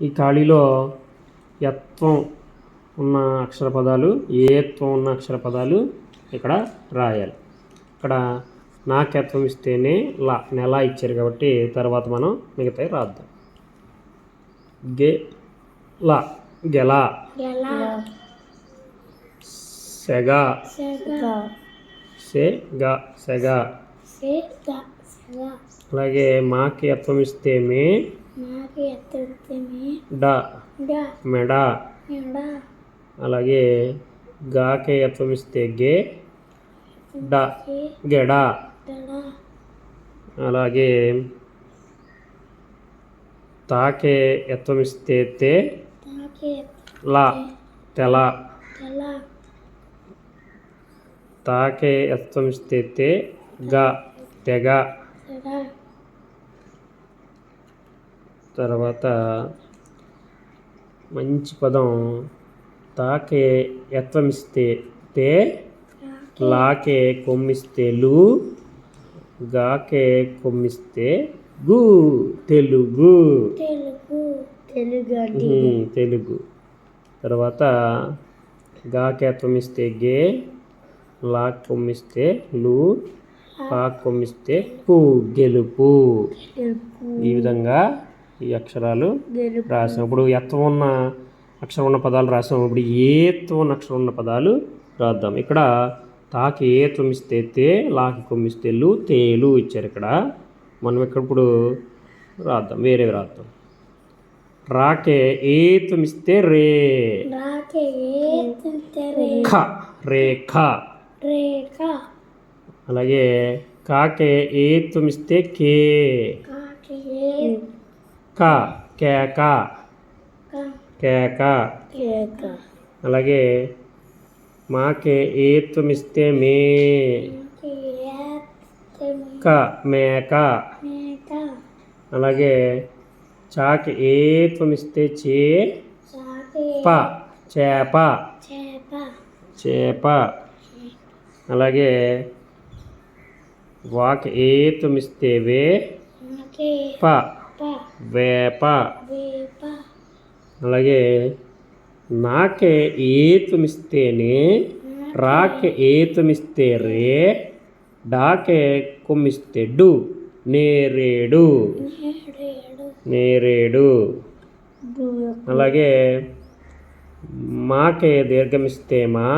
ఈ ఖాళీలో యత్వం ఉన్న అక్షర పదాలు ఏత్వం ఉన్న అక్షర పదాలు ఇక్కడ రాయాలి. ఇక్కడ నాకెత్వం ఇస్తేనే లా నెల ఇచ్చారు కాబట్టి తర్వాత మనం మిగతాయి రాద్దాం. గే లా గెల సెగ సెగ సెగ అలాగే మాకి యత్వం ఇస్తే మే నాకు డ. డ. మెడ. అలాగే గాకే యత్వం ఇస్తే గే. డ. గెడ. అలాగే తాకే యత్వం ఇస్తే తే. లా. తెల. తాకే యత్వం ఇస్తే తే. గ. తెగ. తర్వాత మంచి పదం తాకే యత్వం ఇస్తే తే లాకే కొమ్మిస్తే లు గాకే కొమ్మిస్తే గు తెలుగు. తెలుగు. తర్వాత గాకే కొమ్మిస్తే గే లా కొమ్మిస్తే లు పా కొమ్మిస్తే పు గెలుపు. ఈ విధంగా ఈ అక్షరాలు రాసాం ఇప్పుడు ఎత్తం ఉన్న అక్షరం ఉన్న పదాలు రాసాం ఇప్పుడు ఏత్వం ఉన్న అక్షరం ఉన్న పదాలు రాద్దాం. ఇక్కడ తాకి ఏ తొమ్మిస్తే తే లాకి కొమ్మిస్తే లు తేలు ఇచ్చారు ఇక్కడ. మనం ఇక్కడ ఇప్పుడు రాద్దాం వేరేవి రాద్దాం. రాకే ఏ తొమ్మిస్తే రే. ఖ రేఖ రేఖ అలాగే కాకే ఏ తొమ్మిస్తే కే. క కేక కేక అలాగే మాకే ఏ తొమ్మిస్తే మే. క మేక అలాగే చాకి ఏ తొమ్మిస్తే చే. ప చేప చేప అలాగే వాకి ఏ తొమ్మిస్తే వే. ప. వేప. వేప. అలాగే నాకే ఏ తొమ్మిస్తేనే రాకే ఏ తొమ్మిస్తే రే డాకే కొమ్మిస్తే డు నేరేడు. నేరేడు నేరేడు అలాగే మాకే దీర్ఘమిస్తే మా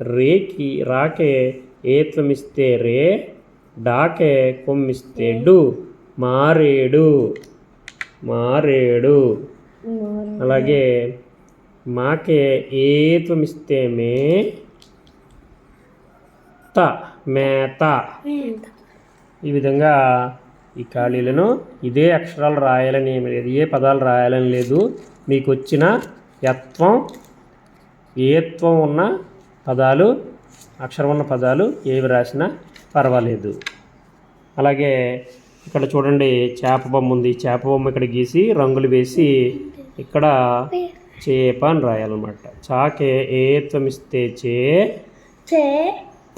రేకి రాకే ఏత్వమిస్తే రే డాకే కొమ్మిస్తే డు. మారేడు. మారేడు. అలాగే మాకే ఏత్వమిస్తే మే త మేత మేత ఈ విధంగా ఈ ఖాళీలను ఇదే అక్షరాలు రాయాలని ఏమి లేదు ఏ పదాలు రాయాలని లేదు. మీకు వచ్చిన యత్వం ఏత్వం ఉన్న పదాలు అక్షరం ఉన్న పదాలు ఏవి రాసినా పర్వాలేదు. అలాగే ఇక్కడ చూడండి చేప బొమ్మ ఉంది. చేప బొమ్మ ఇక్కడ గీసి రంగులు వేసి ఇక్కడ చేప అని రాయాలన్నమాట. చాకే ఏత్వం ఇస్తే చే చే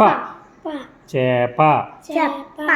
ప. ప. చేప. చేప.